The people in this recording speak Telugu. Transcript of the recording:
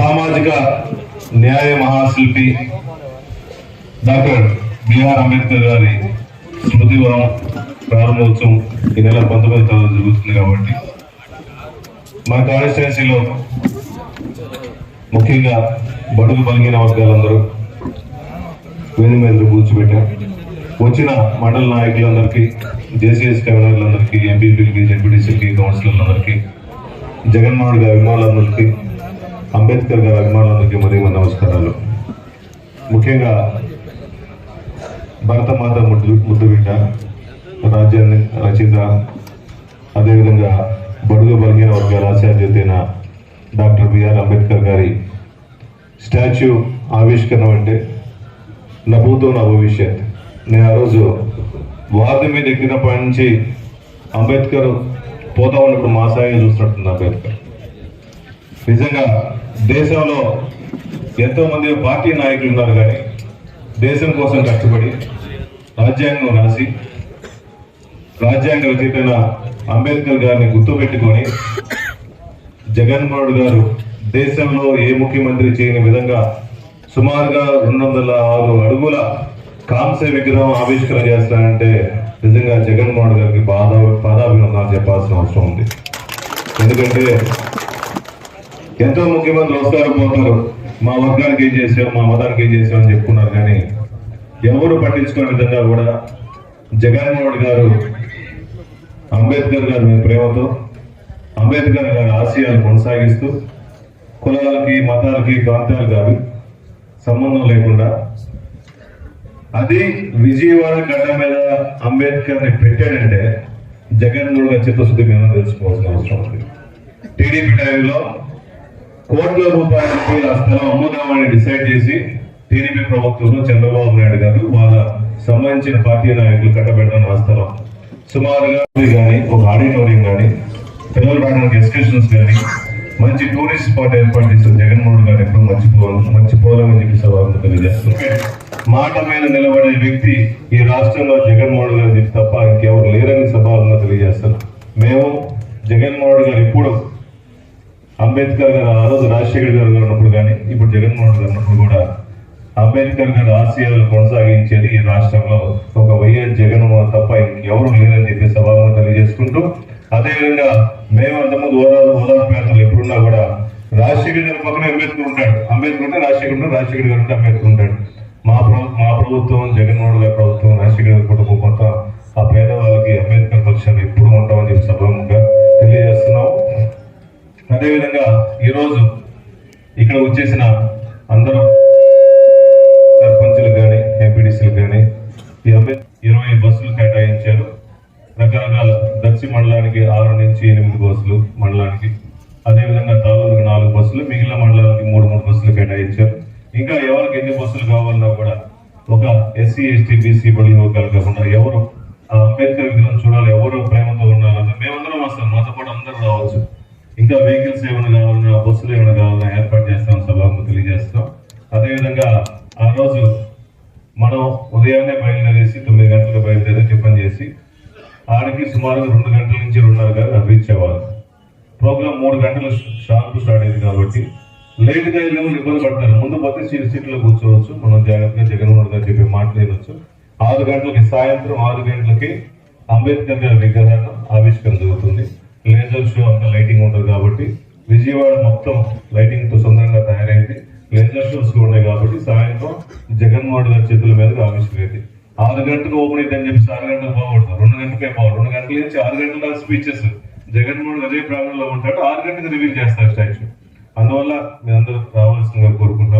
సామాజిక న్యాయ శిల్పి డాక్టర్ బిఆర్ అంబేద్కర్ గారి స్మృతివరం ప్రారంభోత్సవం ఈ నెల పంతొమ్మిది తారీఖు జరుగుతుంది కాబట్టి మా కాన్స్టిట్యున్సీలో ముఖ్యంగా బడుగు బలిగిన వర్గాలందరూ వేది మీద కూర్చోబెట్టాం వచ్చిన మండల నాయకులందరికీ జేసీఎస్ కన్వీనర్లందరికీ ఎంపీపీలకి జెడ్పీటీసీలకి కౌన్సిలర్లందరికీ జగన్మోహన్ గారి అభిమానులందరికీ అంబేద్కర్ గారి అభిమానులకి మరియు నమస్కారాలు. ముఖ్యంగా భరతమాత ముద్దు ముద్దు బిడ్డ రాజ్యాన్ని రచయిత అదేవిధంగా బడుగు బలిగిన వర్గాల ఆచార్యత అయిన డాక్టర్ బిఆర్ అంబేద్కర్ గారి స్టాచ్యూ ఆవిష్కరణ అంటే నభూతో నా భవిష్యత్ నేను ఆ రోజు వార్డు మీద ఎక్కినప్పటి నుంచి అంబేద్కర్ పోతా ఉన్నప్పుడు మా సాయం చూస్తున్నట్టుంది అంబేద్కర్. నిజంగా దేశంలో ఎంతోమంది పార్టీ నాయకులు ఉన్నారు కానీ దేశం కోసం కష్టపడి రాజ్యాంగం రాసి రాజ్యాంగ రచయితైన అంబేద్కర్ గారిని గుర్తుపెట్టుకొని జగన్మోహన్ గారు దేశంలో ఏ ముఖ్యమంత్రి చేయని విధంగా సుమారుగా రెండు వందల ఆరు అడుగుల కాంస్య విగ్రహం ఆవిష్కరణ చేస్తానంటే నిజంగా జగన్మోహన్ గారికి బాధ పాదాభినందనాలు చెప్పాల్సిన అవసరం ఉంది. ఎందుకంటే ఎంతో ముఖ్యమంత్రులు వస్తారు పోతారు. మా వర్గానికి ఏం చేసాం మా మతానికి ఏం చేసాం అని చెప్పుకున్నారు కానీ ఎవరు పట్టించుకునే విధంగా కూడా జగన్మోహన్ గారు అంబేద్కర్ గారి మీద ప్రేమతో అంబేద్కర్ గారి ఆశయాలు కొనసాగిస్తూ కులాలకి మతాలకి ప్రాంతాలు కాదు సంబంధం లేకుండా అది విజయవాడ గడ్డ మీద అంబేద్కర్ని పెట్టాడంటే జగన్ కూడా చిత్తశుద్ధి మీద తెలుసుకోవాల్సిన అవసరం ఉంది. టీడీపీ టైంలో కోట్ల రూపాయలకి ఆ స్థలం అమ్ముదామని డిసైడ్ చేసి టీడీపీ ప్రభుత్వంలో చంద్రబాబు నాయుడు గారు వాళ్ళ సంబంధించిన పార్టీ నాయకులు కట్టబెట్టడం ఆ స్థలం సుమారుగా కానీ ఒక ఆడిటోరియం కానీ పిల్లలు రావడానికి ఎక్స్కర్షన్స్ కానీ మంచి టూరిస్ట్ స్పాట్ ఏర్పాటు చేసిన జగన్మోహన్ గారు ఎప్పుడు మర్చిపోవాలి మర్చిపోవాలని చెప్పి సభకు తెలియజేస్తుంది మాట మీద నిలబడే వ్యక్తి ఈ రాష్ట్రంలో జగన్మోహన్ గారు చెప్పి తప్ప ఇంకెవరు లేరని సభలో తెలియజేస్తాను మేము జగన్మోహన్ గారు ఎప్పుడు అంబేద్కర్ గారు ఆ రోజు రాజశేఖర్ గారు ఉన్నప్పుడు కానీ ఇప్పుడు జగన్మోహన్ గారు ఉన్నప్పుడు కూడా అంబేద్కర్ గారు ఆశయాలను కొనసాగించేది ఈ రాష్ట్రంలో ఒక వైఎస్ జగన్మోహన్ తప్ప ఎవరు లేరని చెప్పి సభాగా తెలియజేసుకుంటూ అదేవిధంగా మేము అంతకుముందు ఓదారు ఓదార్పు యాత్రలు ఎప్పుడున్నా కూడా రాజశేఖర్ గారి పక్కన అంబేద్కర్ ఉంటాడు. అంబేద్కర్ ఉంటే రాజశేఖర్ ఉంటాడు రాజశేఖర్ గారు ఉంటే అంబేద్కర్ ఉంటాడు. మా మా ప్రభుత్వం జగన్మోహన్ గారి ప్రభుత్వం రాజశేఖర్ గారి కుటుంబం మొత్తం ఆ పేదవాళ్ళకి అంబేద్కర్ పక్షాన్ని వచ్చేసిన అందరూ సర్పంచులు కానీ ఎంపీడీసీలు కానీ ఇరవై బస్సులు కేటాయించారు. రకరకాల దక్షి మండలానికి ఆరు నుంచి ఎనిమిది బస్సులు మండలానికి. అదేవిధంగా తాలూరుకు నాలుగు బస్సులు మిగిలిన మండలానికి మూడు మూడు బస్సులు కేటాయించారు. ఇంకా ఎవరికి ఎన్ని బస్సులు కావాలన్నా కూడా ఒక ఎస్సీ ఎస్టీ బీసీ బడి వర్గాలు కాకుండా ఎవరు ఆ అంబేద్కర్ విగ్రహం చూడాలి ఎవరు ప్రేమతో ఉండాలన్నా మేమందరం వస్తాం. మాతో పాటు అందరూ రావచ్చు. ఇంకా వెహికల్స్ ఏమైనా కావాలన్నా బస్సులు ఏమైనా కావాలన్నా ఏర్పాటు చేస్తాం సభకు తెలియజేస్తాం. అదేవిధంగా ఆ రోజు మనం ఉదయాన్నే బయలుదేరేసి తొమ్మిది గంటలకు బయలుదేరి టిఫిన్ చేసి ఆడికి సుమారుగా రెండు గంటల నుంచి రెండున్నర గంటలు రీచ్ అవ్వాలి ప్రోగ్రామ్ మూడు గంటలు షార్ప్ స్టార్ట్ అయింది కాబట్టి లేట్గా వెళ్ళే ఇబ్బంది పడతారు. ముందు పోతే సీట్ సీట్లో కూర్చోవచ్చు. మనం జాగ్రత్తగా జగన్మోహన్ గారు చెప్పి మాట్లాడవచ్చు ఆరు గంటలకి సాయంత్రం ఆరు గంటలకి అంబేద్కర్ గారి విగ్రహాన్ని ఆవిష్కరణ జరుగుతుంది. లేజర్ షో అంత లైటింగ్ ఉంటుంది కాబట్టి విజయవాడ మొత్తం లైటింగ్తో సుందరంగా తయారైంది. లేజర్ షోస్ ఉన్నాయి కాబట్టి సాయంత్రం జగన్మోహన్ గారి చేతుల మీద ఆవిష్కరైంది ఆరు గంటలకు ఓపెన్ అయితే అని చెప్పి ఆరు గంటలకు పోకూడదు రెండు గంటలకే పోవాలి రెండు గంటల నుంచి ఆరు గంటల దాకా స్పీచెస్ జగన్మోహన్ అదే ప్రాంగణంలో ఉంటాడు. ఆరు గంటలకు రివీల్ చేస్తారు స్టాచ్యూ. అందువల్ల మీ అందరూ రావాల్సిందిగా కోరుకుంటాం